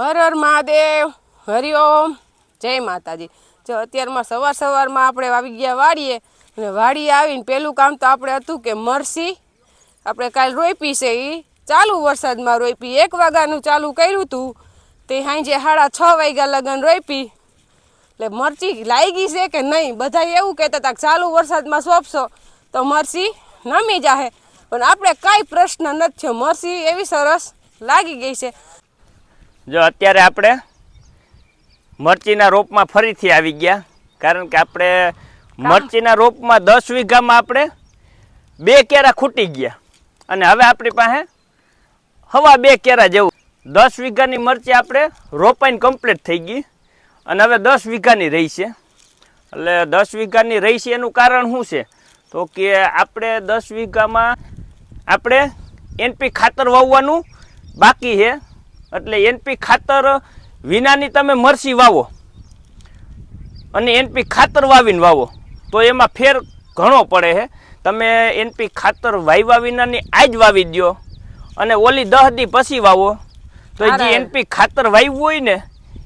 હર હર મહાદેવ હરિઓમ જય માતાજી. જો અત્યારમાં સવાર સવારમાં આપણે આવી ગયા વાડીએ અને વાડીએ આવીને પહેલું કામ તો આપણે હતું કે મરસી. આપણે કાલ રોપી છે એ ચાલુ વરસાદમાં રોપી એક વાગ્યાનું ચાલુ કર્યું હતું તે સાંજે સાડા છ વાગ્યા લગન રોપી એટલે મરચી લાગી છે કે નહીં? બધા એવું કહેતા હતા ચાલુ વરસાદમાં સોંપશો તો મરસી નમી જાહે. પણ આપણે કાંઈ પ્રશ્ન નથી થયો. મરસી એવી સરસ લાગી ગઈ છે. જો અત્યારે આપણે મરચીના રોપમાં ફરીથી આવી ગયા. કારણ કે આપણે મરચીના રોપમાં દસ વીઘામાં આપણે બે કેરા ખૂટી ગયા. અને હવે આપણી પાસે હવા બે કેરા જેવું. દસ વીઘાની મરચી આપણે રોપાઈને કમ્પ્લીટ થઈ ગઈ. અને હવે દસ વીઘાની રહી છે. એટલે દસ વીઘાની રહી છે એનું કારણ શું છે? તો કે આપણે દસ વીઘામાં આપણે એનપી ખાતર વાવવાનું બાકી છે. એટલે એનપી ખાતર વિનાની તમે મરસી વાવો. અને એનપી ખાતર વાવીને વાવો. તો એમાં ફેર ઘણો પડે છે તમે એનપી ખાતર વાવ્યા વિનાની આજ વાવી દ્યો. અને ઓલી દહ દી પછી વાવો. તો જે એનપી ખાતર વાવ્યું હોય ને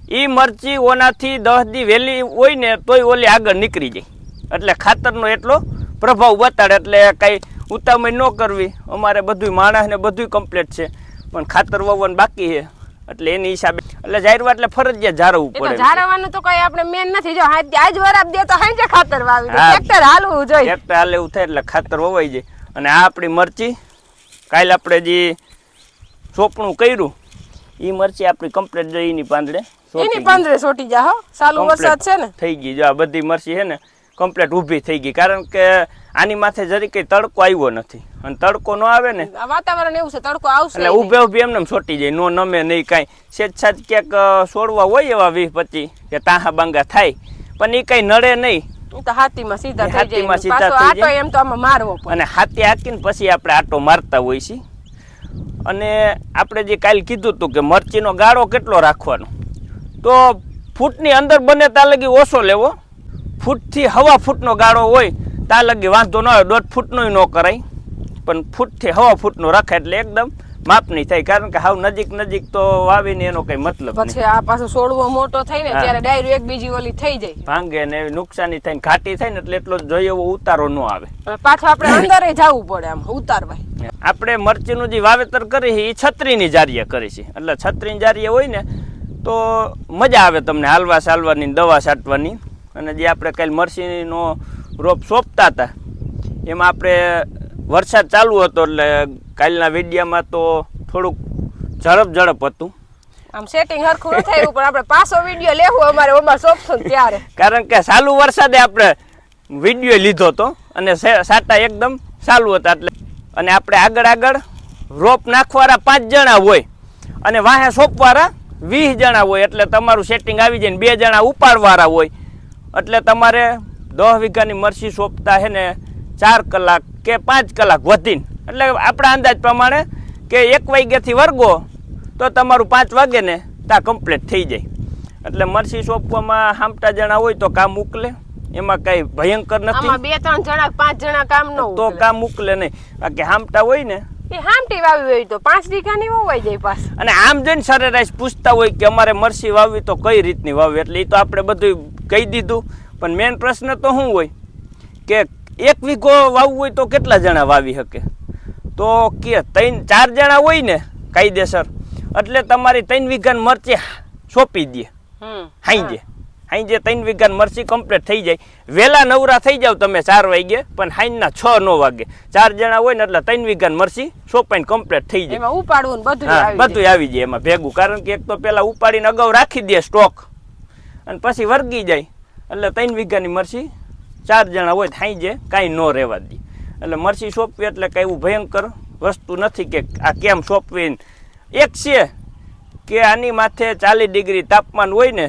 એ મરચી ઓનાથી દહ દી વહેલી હોય ને તોય ઓલી આગળ નીકળી જાય. એટલે ખાતરનો એટલો પ્રભાવ બતાડે. એટલે કાંઈ ઉતામળ ન કરવી. અમારે બધું માણસ ને બધું કમ્પ્લીટ છે. પણ ખાતર વાવવાનું બાકી છે. એટલે એની હિસાબે એટલે જાહેરવા એટલે ફરજિયાત તો પડે. ઝારવાનું તો કઈ આપણે મેન નથી. જો આજ વરાબ દે તો હાંજે ખાતર વાવી દે. ટ્રેક્ટર હાલવું જોઈએ. ટ્રેક્ટર હાલે એવું થાય એટલે ખાતર વવાઈ જાય. અને આ આપણી મરચી કાલે આપણે જે ચોપણું કર્યું એ મરચી આપણી કમ્પ્લીટ જો એની પાંદડે. એની. પાંદડે સોટી જા હો. સાલું વરસાદ છે ને. થઈ ગઈ. જો આ બધી મરચી છે ને કમ્પ્લીટ ઊભી થઈ ગઈ. કારણ કે આની માથે જરી કઈ તડકો આવ્યો નથી. અને તડકો ન આવે ને વાતાવરણ એવું છે તડકો આવશે એટલે ઉભે ઉભે એમને છોટી જાય નો નમે નહીં કાંઈ. સેજ સાજ ક્યાંક છોડવા હોય એવા વીસ પચીસ કે તાહા બાંગા થાય. પણ એ કાંઈ નડે નહીં. તો હાથીમાં સીધા થઈ જાય. સીધા આટો એમ તો આમાં મારવો અને હાથી હાકીને પછી આપણે આટો મારતા હોય છે અને આપણે જે કાલ કીધું હતું કે મરચીનો ગાળો કેટલો રાખવાનો. તો ફૂટની અંદર બને ત્યાં લગી ઓછો લેવો. ફૂટથી હવા ફૂટનો ગાળો હોય ત્યાં લગી વાંધો ન આવે દોઢ ફૂટનો ન કરાય. પણ ફૂટથી હવા ફૂટનો રાખે એટલે એકદમ માપની થાય કારણ કે હાવ નજીક નજીક તો વાવીને એનો કઈ મતલબ પછી આ પાછો છોડવો મોટો થઈ ને ત્યારે ડાયરો એક બીજી ઓલી થઈ જાય. ભાંગે ને એવી નુકસાની થાય ને ઘાટી થાય ને એટલે એટલો જોઈએ એવો ઉતારો ન આવે. પાછો આપણે અંદર જવું પડે આમ ઉતારવાય. આપણે મરચીનું જે વાવેતર કરી એ છત્રીની જારીએ કરી છે. એટલે છત્રીની જારીએ હોય ને તો મજા આવે તમને હાલવા સાલવાની દવા છાંટવાની. અને જે આપણે કાલ મરચીનો રોપ સોંપતા હતા. એમાં આપણે વરસાદ ચાલુ હતો એટલે કાલના વિડીયામાં તો થોડુંક ઝડપ ઝડપ હતું. આમ સેટિંગ હરખું ન થયું પણ આપણે પાછો વીડિયો લેવું અમારે ઓમાં સોંપશું ત્યારે. કારણ કે ચાલુ વરસાદે આપણે વીડિયો લીધો હતો અને સાટા એકદમ ચાલુ હતા એટલે. અને આપણે આગળ આગળ રોપ નાખવાળા પાંચ જણા હોય અને વાહે સોંપવાળા વીસ જણા હોય એટલે તમારું સેટિંગ આવી જાય ને બે જણા ઉપાડવાળા હોય. એટલે તમારે દસ વીઘાની મરસી સોંપતા હે ને ચાર કલાક કે પાંચ કલાક વધીને. એટલે આપણા અંદાજ પ્રમાણે કે એક વાગ્યાથી વર્ગો તો તમારું પાંચ વાગે ને ત્યાં કમ્પ્લીટ થઈ જાય. એટલે મરસી સોંપવામાં હામટા જણા હોય તો કામ ઉકલે. એમાં કઈ ભયંકર નથી. બે ત્રણ જણા પાંચ જણા કામ ન તો કામ ઉકલે નહીં. બાકી હામટા હોય ને એ હામટી વાવી હોય તો પાંચ વીઘાની વવાઈ જાય પાસ અને આમ જોઈને સરેરાશ પૂછતા હોય કે અમારે મરસી વાવવી તો કઈ રીતની વાવવી? એટલે એ તો આપણે બધું કહી દીધું. પણ મેઇન પ્રશ્ન તો શું હોય કે એક વીઘો વાવવું હોય તો કેટલા જણા વાવી શકે? તો કે ત્રણ ચાર જણા હોય ને કાયદેસર એટલે તમારી ત્રણ વીઘાન મરચી સોંપી દે હમ હાઈજે હાઈજે ત્રણ વીઘાન મરચી કમ્પ્લીટ થઈ જાય. વહેલા નવરા થઈ જાવ તમે ચાર વાગે પણ હાઈના છ નો વાગે. ચાર જણા હોય ને એટલે ત્રણ વીઘાન મરચી સોંપાઈને કમ્પ્લીટ થઈ જાય. ઉપાડવું બધું બધું આવી જાય. એમાં ભેગું. કારણ કે એક તો પેલા ઉપાડીને અગાઉ રાખી દે સ્ટોક અને પછી વર્ગી જાય. એટલે ત્રણ વીઘાની મરસી ચાર જણા હોય થાય જાય કાંઈ ન રહેવા દે. એટલે મરસી સોંપવી એટલે કાંઈ એવું ભયંકર વસ્તુ નથી કે આ કેમ સોંપવી એક છે કે આની માથે ચાલીસ ડિગ્રી તાપમાન હોય ને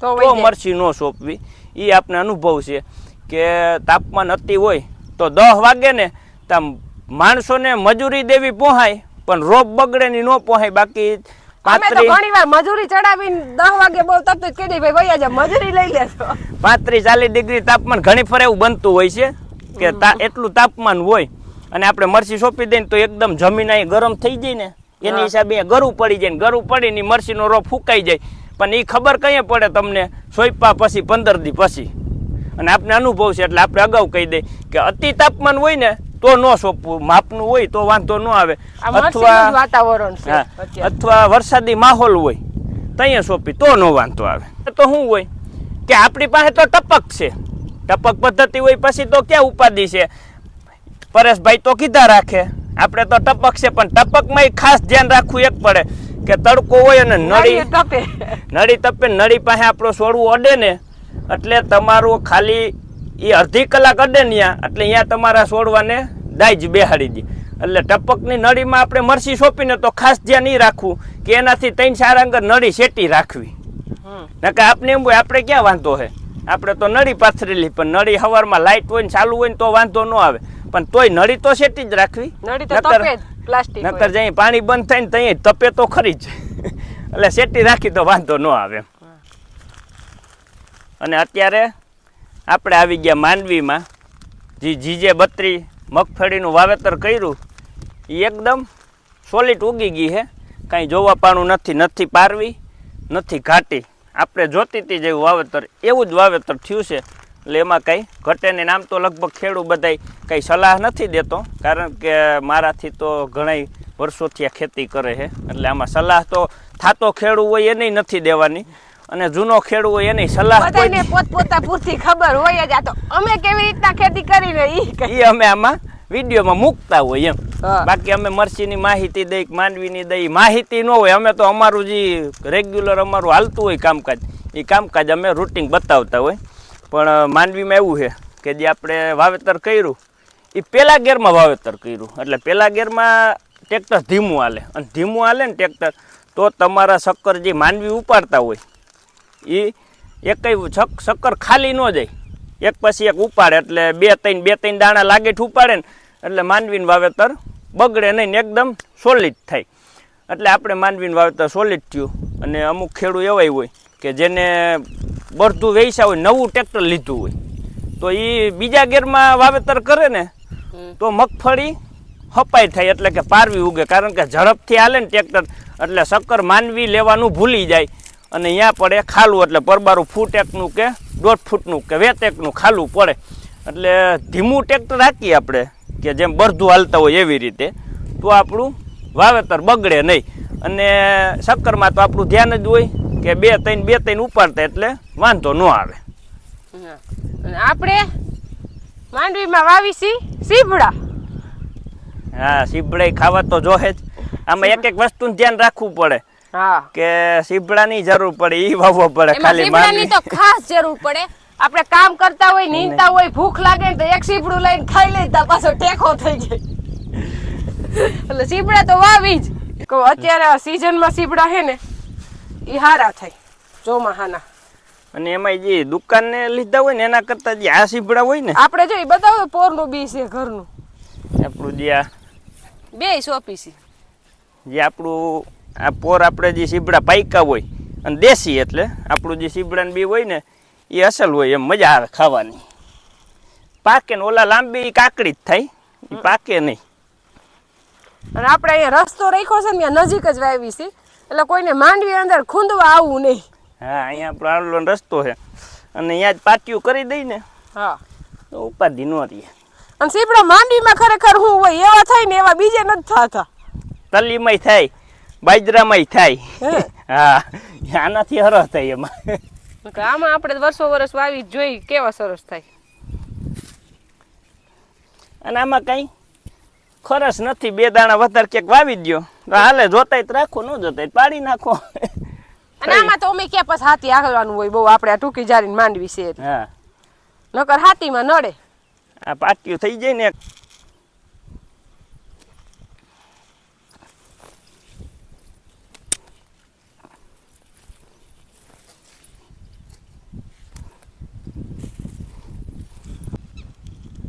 તો મરસી ન સોંપવી. એ આપણે અનુભવ છે કે તાપમાન અતિ હોય તો દહ વાગે ને તો માણસોને મજૂરી દેવી પોહાય પણ રોપ બગડે ની ન પોહાય. બાકી અમે તો પાંત્રીસ મજૂરી ચડાવીને દસ વાગે બહુ તક જ કીધી ભાઈ વૈયા મજૂરી લઈ લેશો પાંત્રીસ ચાલીસ ડિગ્રી તાપમાન ઘણી ફર એવું બનતું હોય છે કે એટલું તાપમાન હોય અને આપણે મરસી સોંપી દઈએ તો એકદમ જમીન અહીં ગરમ થઈ જાય ને એની હિસાબે ગરું પડી જાય ને ગરું પડીને મરસીનો રોપ ફૂંકાઈ જાય. પણ એ ખબર કઈ પડે તમને? સોયપા પછી પંદર દી પછી. અને આપણે અનુભવ છે એટલે આપણે અગાઉ કહી દઈએ કે અતિ તાપમાન હોય ને તો ન સોંપવું. માપનું હોય તો વાંધો ન આવે. અથવા વાતાવરણ છે અથવા વરસાદી માહોલ હોય ત્યાં સોંપી તો નો વાંધો આવે. તો શું હોય? કે આપણી પાસે તો ટપક છે. ટપક પદ્ધતિ હોય પછી તો ક્યાં ઉપાધિ છે? પરેશભાઈ તો કીધા રાખે. આપણે તો ટપક છે પણ ટપકમાં ખાસ ધ્યાન રાખવું એક પડે. કે તડકો હોય અને નળી તપે નળી તપે નળી પાસે આપણો છોડવું અડે ને. એટલે તમારું ખાલી એ અડધી કલાક અડે ને ત્યાં એટલે અહીંયા તમારા છોડવાને દાઈજ બેહાડી દે. એટલે ટપકની નળીમાં આપણે મરસી સોંપીને તો ખાસ ધ્યાન નહીં રાખવું કે એનાથી ત્રણ સારા અંગર નળી શેટી રાખવી. નકા આપને આપણે એમ હોય આપણે ક્યાં વાંધો હે? આપણે તો નળી પાથરેલી પણ નળી હવારમાં લાઇટ હોય ને ચાલુ હોય ને તો વાંધો ન આવે. પણ તોય નળી તો શેટી જ રાખવી. નકર જઈ પાણી બંધ થાય ને ત્યાં તપે તો ખરી જ. એટલે શેટી રાખી તો વાંધો ન આવે. અને અત્યારે આપણે આવી ગયા માંડવીમાં. જે જીજે બત્રી મગફળીનું વાવેતર કર્યું એ એકદમ સોલિડ ઉગી ગઈ છે કાંઈ જોવા પાણું નથી નથી પારવી, નથી ઘાટી. આપણે જોતી હતી જેવું વાવેતર, એવું જ વાવેતર થયું છે. એટલે એમાં કંઈ ઘટે ને આમ તો લગભગ ખેડૂત બધાય કંઈ સલાહ નથી દેતો, કારણ કે મારાથી તો ઘણાય વર્ષોથી આ ખેતી કરે છે. એટલે આમાં સલાહ તો થાતો ખેડૂ હોય એને નથી દેવાની. અને જૂનો ખેડૂ હોય એની સલાહ બધાને પોતપોતા પૂરતી ખબર હોય જ આ તો અમે કેવી રીતના ખેતી કરીને ઈ કઈ એ અમે આમાં વિડીયોમાં મૂકતા હોય એમ. બાકી અમે મરસીની માહિતી દઈ માંડવીની દઈ માહિતી ન હોય અમે તો અમારું જે રેગ્યુલર અમારું હાલતું હોય કામકાજ એ કામકાજ અમે રૂટિંગ બતાવતા હોય. પણ માંડવીમાં એવું છે કે જે આપણે વાવેતર કર્યું એ પહેલા ગેરમાં વાવેતર કર્યું. એટલે પહેલા ગેરમાં ટ્રેક્ટર ધીમું હાલે. અને ધીમું હાલે ને ટ્રેક્ટર તો તમારા શક્કર જે માંડવી ઉપાડતા હોય એ એક શક- શક્કર ખાલી ન જાય. એક પછી એક ઉપાડે એટલે બે ત્રણ બે ત્રણ દાણા લાગે ઉપાડે ને એટલે માનવીન વાવેતર બગડે નહીં ને એકદમ સોલિડ થાય. એટલે આપણે માનવીન વાવેતર સોલિડ થયું. અને અમુક ખેડૂત એવાય હોય કે જેને બળતું વેચા હોય નવું ટ્રેક્ટર લીધું હોય. તો એ બીજા ગેરમાં વાવેતર કરે ને તો મગફળી હપાઈ થાય એટલે કે પારવી ઉગે. કારણ કે ઝડપથી હાલે ને ટ્રેક્ટર એટલે શક્કર માનવી લેવાનું ભૂલી જાય. અને અહીંયા પડે ખાલું એટલે પરબારું ફૂટ એકનું કે દોઢ ફૂટનું કે વેત એકનું ખાલું પડે. એટલે ધીમું ટ્રેક્ટર રાખીએ આપણે કે જેમ બરધું હાલતા હોય એવી રીતે તો આપણું વાવેતર બગડે નહીં. અને શક્કરમાં તો આપણું ધ્યાન જ હોય કે બે ત્રણ બે ત્રણ ઉપાડતા એટલે વાંધો ન આવે. આપણે માંડવીમાં વાવીશી સીભડા હા સીભડા ખાવા તો જોહે જ. આમાં એક એક વસ્તુનું ધ્યાન રાખવું પડે. કે સીપડાની જરૂર પડે ઈ વાવવો પડે ખાલી સીપડાની તો ખાસ જરૂર પડે. આપણે કામ કરતા હોય નીંદતા હોય ભૂખ લાગે તો એક સીપડું લઈને ખાઈ લેતા પાછો ટેકો થઈ જાય. એટલે સીપડા તો વાવી જ. કહું અત્યારે આ સીઝનમાં સીપડા હે ને ઈ હારા થાય ચોમાહાના. અને એમાં જે દુકાનને લીધા હોય ને એના કરતા જે આ સીપડા હોય ને આપણે જો એ બતાવો પોરનું બી છે ઘરનું. આપણું જે આ બે સોપી છે. જે આપણું આ પોર આપણે જે સીબડા પાયકા હોય અને દેશી એટલે આપણું જે સીબડાને બી હોય ને એ અસલ હોય એમ મજા આવે ખાવાની. પાકે ને ઓલા લાંબી કાકડી જ થાય એ પાકે નહીં. અને આપણે અહીંયા રસ્તો રાખ્યો છે ને નજીક જ વાવી છે એટલે કોઈને માંડવી અંદર ખૂંદવા આવવું નહીં. હા અહીંયા આપણો રસ્તો છે અને અહીંયા જ પાટિયું કરી દઈ ને હા. ઉપાધિ ન રહીએ અને સીપડા માંડવીમાં ખરેખર હું હોય એવા થાય ને એવા બીજે નથી થતા. તલીમય થાય. બાજરામાંય થાય. હે. આનાથી હરસ થાય એમાં. આમાં આપણે વર્ષો વર્ષ વાવી જોઈ કેવા સરસ થાય. અને આમાં કઈ ખરસ નથી. બે દાણા વધારે ક્યાંક વાવી દ્યો. તો હાલે જોતાય રાખો ન જોતાય પાડી નાખો. અને આમાં તો અમે ક્યાં પછી હાથી આગળવાનું હોય બહુ આપણે આ ટૂંકી જારીને માંડવી છે હા. નકર હાથીમાં નડે. આ પાટિયું થઈ જાય ને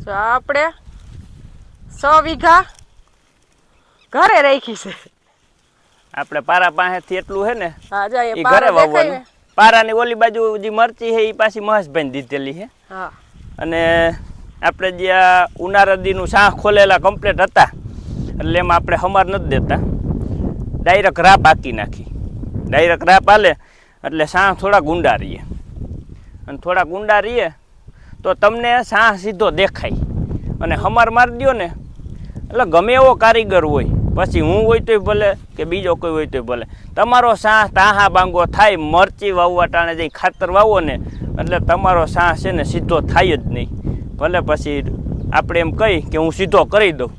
તો આપણે સો વીઘા ઘરે રાખી છે. આપણે પારા પાસેથી એટલું હે ને હા જો એ ઘરે વાવવાનું. પારા પારાની ઓલી બાજુ જે મરચી છે એ પાછી મહેશભાઈ દીધેલી છે. હા. અને આપણે જે આ ઉનાળાદીનું શાહ ખોલેલા કમ્પ્લેટ હતા એટલે એમાં આપણે હમાર નથી દેતા. ડાયરેક્ટ રાપ આકી નાખી. ડાયરેક્ટ રાપ આલે એટલે સાહ થોડા ગુંડા રહીએ. અને થોડા ગુંડા રહીએ તો તમને સાહ સીધો દેખાય. અને હમાર મારી દ્યો ને. એટલે ગમે એવો કારીગર હોય, પછી હું હોય તોય ભલે કે બીજો કોઈ હોય તોય ભલે. તમારો સાહ તાહા બાંગો થાય, મરચી વાવવા ટાણે જઈ ખાતર વાવો ને, એટલે તમારો સાહ છે ને સીધો થાય જ નહીં. ભલે પછી આપણે એમ કહી કે હું સીધો કરી દઉં,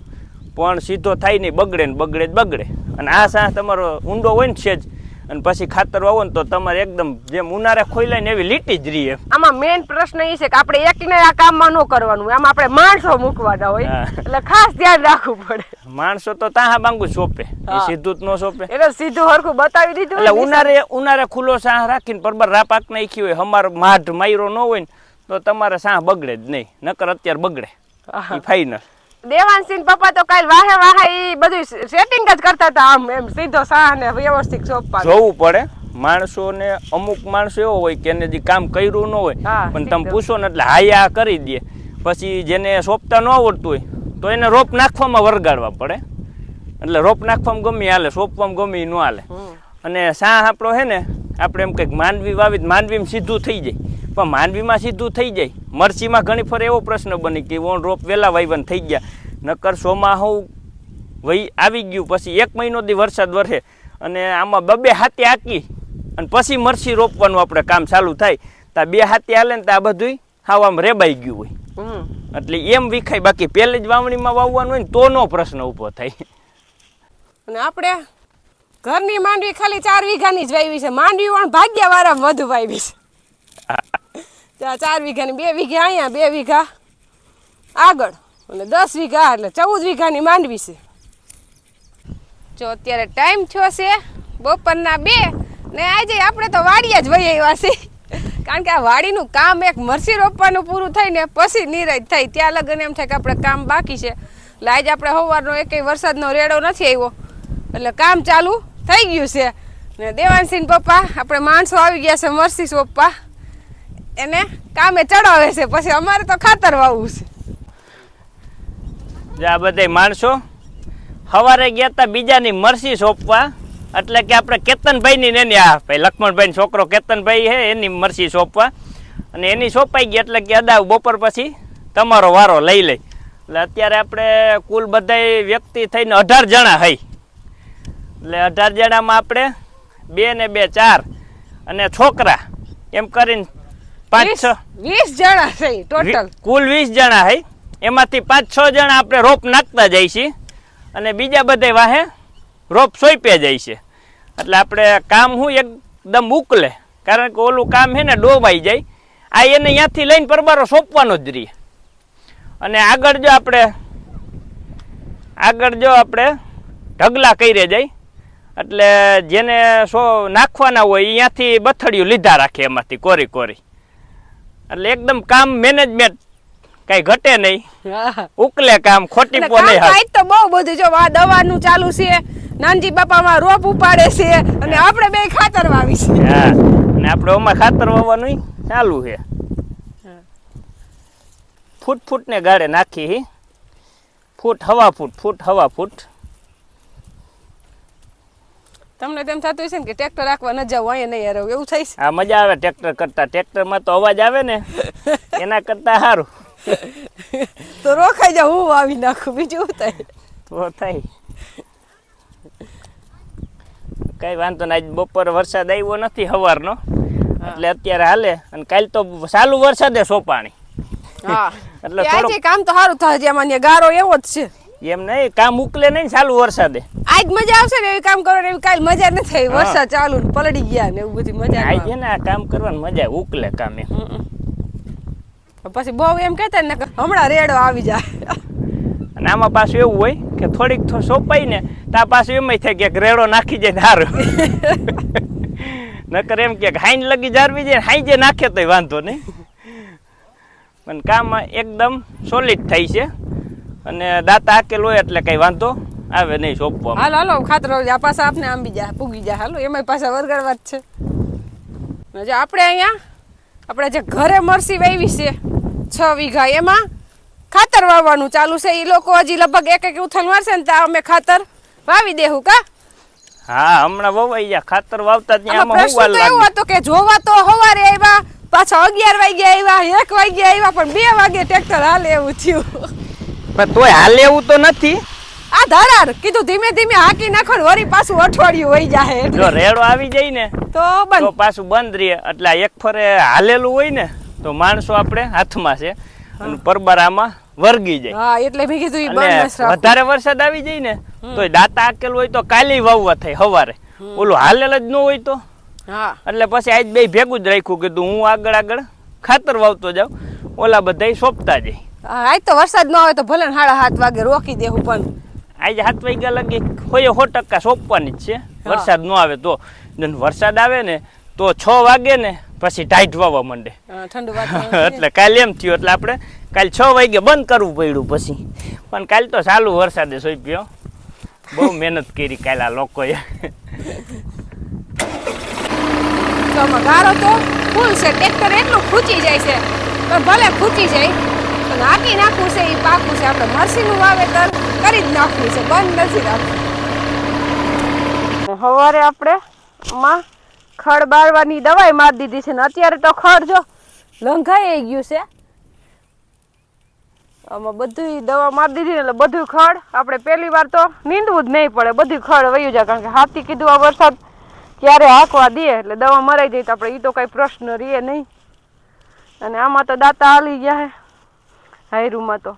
પણ સીધો થાય નહીં, બગડે ને બગડે જ બગડે. અને આ સાહ તમારો ઊંડો હોય ને છે જ. અને પછી ખાતર વાવો ને તો તમારે એકદમ જેમ ઉનારે ખોઈલાય ને એવી લીટી જ રહીએ. આમાં મેઇન પ્રશ્ન એ છે કે આપણે એકને આ કામમાં ન કરવાનું. આમાં આપણે માણસો મૂકવાના હોય. એટલે ખાસ ધ્યાન રાખવું પડે. માણસો તો તાહા બાંગુ સોંપે. એ સીધું જ ન સોંપે. એટલે સીધું હરખું બતાવી દીધું એટલે ઉનારે ઉનાળે ખુલ્લો સાહ રાખીને પરબર રાપાક નાખી હોય અમાર માઢ માયરો ન હોય ને તો તમારે સાહ બગડે જ નહીં. નકર અત્યારે બગડે. ફાઈનલ દેવાનસિંહ પપ્પા તો કાલ વાહે વાહે ઈ બધું સેટિંગ જ કરતા હતા આમ એમ સીધો સાહ ને વ્યવસ્થિત સોંપવા જોવું પડે. માણસોને અમુક માણસો એવો હોય કે એને જે કામ કર્યું ન હોય પણ તમે પૂછો ને એટલે હાય આ કરી દે. પછી જેને સોંપતા ન આવડતું હોય તો એને રોપ નાખવામાં વરગાડવા પડે. એટલે રોપ નાખવામાં ગમે હાલે સોંપવામાં ગમે ન હાલે. અને સાહ આપણો હે ને આપણે એમ કંઈક માનવી વાવી માનવીમાં સીધું થઈ જાય. પણ માંડવીમાં સીધું થઈ જાય. મરચીમાં ઘણી ફર એવો પ્રશ્ન બની કે ઓન રોપ વહેલા વાયવન થઈ ગયા. નકર સોમાં હું વહી આવી ગયું. પછી એક મહિનો દી વરસાદ વરસે અને આમાં બબે હાથે હાકી અને પછી મરચી રોપવાનું આપણે કામ ચાલુ થાય. તો બે હાથે હાલે ને તો આ બધું હાવ આમ રેબાઈ ગયું હોય. એટલે એમ વિખાય. બાકી પહેલી જ વાવણીમાં વાવવાનું હોય ને તોનો પ્રશ્ન ઊભો થાય. અને આપણે ઘરની માંડવી ખાલી ચાર વીઘાની જ વાવી છે. માંડવી પણ ભાગ્યા વાળા વધુ વાવી છે. ચાર વીઘાની, બે વીઘા અહીંયા, બે વીઘા આગળ. અને દસ વીઘા, એટલે ચૌદ વીઘાની માંડવી છે. જો અત્યારે ટાઈમ થયો છે, બપોરના બે, ને આજે આપણે તો વાડીએ જ વહી આવ્યા છે કારણ કે આ વાડીનું કામ એક મરસી રોપવાનું પૂરું થઈને પછી નિરાજ થાય. ત્યાં લગન એમ થાય કે આપણે કામ બાકી છે. એટલે આજે આપણે સવારનો એકેય વરસાદનો રેડો નથી આવ્યો. એટલે કામ ચાલુ થઈ ગયું છે. ને દેવાનસિંહ પપ્પા, આપણે માણસો આવી ગયા છે મરસી પપ્પા એને કામે ચડાવે છે, પછી અમારે તો ખાતર વાવવું છે. જે આ બધા માણસો સવારે ગયા હતા બીજાની મરસી સોંપવા. એટલે કે આપણે કેતનભાઈની ને એની આ ભાઈ લક્ષ્મણભાઈ છોકરો કેતનભાઈ છે, એની મરસી સોંપવા. અને એની સોંપાઈ ગઈ, એટલે કે અદાવ બપોર પછી તમારો વારો લઈ લઈ. એટલે અત્યારે આપણે કુલ બધાય વ્યક્તિ થઈને અઢાર જણા હઈ. એટલે અઢાર જણામાં આપણે બે ને બે ચાર અને છોકરા. એમ કરીને પાંચ છ. વીસ જણા છે ટોટલ કુલ વીસ જણા હઈ એમાંથી પાંચ છ જણા આપણે રોપ નાખતા જાય છે. અને બીજા બધે વાહે રોપ સોંપ્યા જાય છે. એટલે આપણે કામ હું એકદમ ઉકલે. કારણ કે ઓલું કામ છે ને ડોબાઈ જાય. આ એને ત્યાંથી લઈને પરબારો સોંપવાનો જ રહીએ અને આગળ જો આપણે આગળ જો આપણે ઢગલા કરી જાય એટલે જેને સો નાખવાના હોય અહીંયાથી બથડિયું લીધા રાખે એમાંથી કોરી કોરી. એટલે એકદમ કામ મેનેજમેન્ટ કઈ ઘટે નહીં. ઉકલે કામ ખોટી પો નહીં તો બહુ બધું જો આ દવાનું ચાલુ છે નાનજી બાપામાં રોપ ઉપાડે છે અને આપણે બે ખાતર વાવી છે. હા અને આપણે ઓમાં ખાતર વાવવાનું ચાલુ છે. ફૂટ ફૂટ ને ગાડે નાખી. ફૂટ હવા ફૂટ ફૂટ હવા ફૂટ. તમને તેમ થતું હશે ને કે ટ્રેક્ટર રાખવા ન જાવ અહીંયા નહીં યાર એવું થાય છે? આ મજા આવે ટ્રેક્ટર કરતા. ટ્રેક્ટરમાં તો અવાજ આવે ને એના કરતા સારું તો રોકાઈ જાવ હું વાવી નાખું બીજું થાય? તો થાય. કઈ વાંધો નહીં આજ બપોર વરસાદ આવ્યો નથી સવારનો એટલે અત્યારે હાલે. અને કાલ તો ચાલુ વરસાદે સોપાણી. હા. એટલે કામ તો સારું થાય છે ગારો એવો જ છે. એમ નહીં કામ ઉકલે નહીં ચાલુ વરસાદે. આજ મજા આવશે ને એવી કામ કરવાની એવી કાલ મજા નથી થઈ. વરસાદ ચાલુ ને પલડી ગયા ને એવું બધી મજા આવી. છે ને આ કામ કરવાની મજા ઉકલે કામે. પછી બહુ એમ કહેતા ને કે હમણાં રેડો આવી જાય. અને આમાં પાછું એવું હોય કે થોડીક થો- સોંપાય ને તો પાછું એમ થાય કે રેડો નાખી જાય ને સારું નકર એમ કે હાઈન લગી જારવી જાય હાઈ જે નાખે તોય વાંધો નહીં. પણ કામ એકદમ સોલિડ થાય છે. અને દાતા આકેલો હોય એટલે કઈ વાંધો આવે નહીં સોંપવા હાલો હાલો ખાતરો આ પાછા આપને આંબી જાય પૂગી જા હાલો એમાં પાછા વરગાડવા જ છે. જો આપણે અહીંયા આપણે જે ઘરે મરસી વાવી છે છ વીઘા એમાં ખાતર વાવવાનું ચાલુ છે. એ લોકો હજી લગભગ એક એક ઉથલ મારશે ને ત્યાં અમે ખાતર વાવી દેવું કા? હા હમણાં વવાઈ ગયા. ખાતર વાવતા ત્યાં આમાં હું વાલ એવું હતો કે જોવા તો સવારે આવ્યા પાછા અગિયાર વાગે આવ્યા એક વાગે આવ્યા પણ બે વાગે ટ્રેક્ટર હાલે એવું થયું. પણ તોય હાલે એવું તો નથી. આ ધરાર. કીધું ધીમે ધીમે હાકી નાખો ને વરી પાછું અઠવાડિયું વહી જાય જો રેડો આવી જાય ને તો તો બંધ પાછું બંધ રહે. એટલે એક ફરે હાલેલું હોય ને તો માણસો આપણે હાથમાં છે. અને પરબારામાં વર્ગી જાય. હા એટલે મેં કીધું ઈ બંધ વધારે વરસાદ આવી જાય ને તો દાતા આકેલું હોય તો કાલે વાવવા થાય હવારે ઓલું હાલેલ જ ન હોય તો. હા. એટલે પછી આજ બે ભેગું જ રાખ્યું કીધું હું આગળ આગળ ખાતર વાવતો જાઉં. ઓલા બધા સોંપતા જાય. આજ તો વરસાદ ન આવે તો ભલે સાડા સાત વાગે રોકી દેવું પણ. આજે સાત વાગ્યા લગી હોય સો ટકા સોંપવાની જ છે. વરસાદ ન આવે તો. ને વરસાદ આવે ને તો છ વાગે ને પછી ટાઈટ વાવવા માંડે. એટલે કાલે એમ થયું એટલે આપણે કાલે છ વાગે બંધ કરવું પડ્યું પછી. પણ કાલે તો ચાલુ વરસાદે સોંપ્યો. બહુ મહેનત કરી કાલે આ લોકોએ. ગારો તો ફૂલ છે ટ્રેક્ટર એટલું ખૂચી જાય છે. પણ ભલે ખૂચી જાય પણ હાકી નાખવું છે એ પાકું છે. આપણે મરસીનું વાવેતર કરી જ નાખવું છે, બંધ નથી રાખવું. સવારે આપણે માં ખડ બારવાની દવાઈ મારી દીધી છે ને અત્યારે તો ખડ જો લંઘાઈ ગયું છે. આમાં બધી દવા મારી દીધી એટલે બધું ખડ. આપણે પહેલી વાર તો નીંદવું જ નહીં પડે બધું ખડ વયું જાય, કારણ કે હાથી કીધું આ વરસાદ ક્યારે હાંકવા દે, એટલે દવા મરાઈ જાય તો આપણે એ તો કાંઈ પ્રશ્ન રહે નહીં. અને આમાં તો દાંતા હાલી ગયા હે હાયરુમાં તો.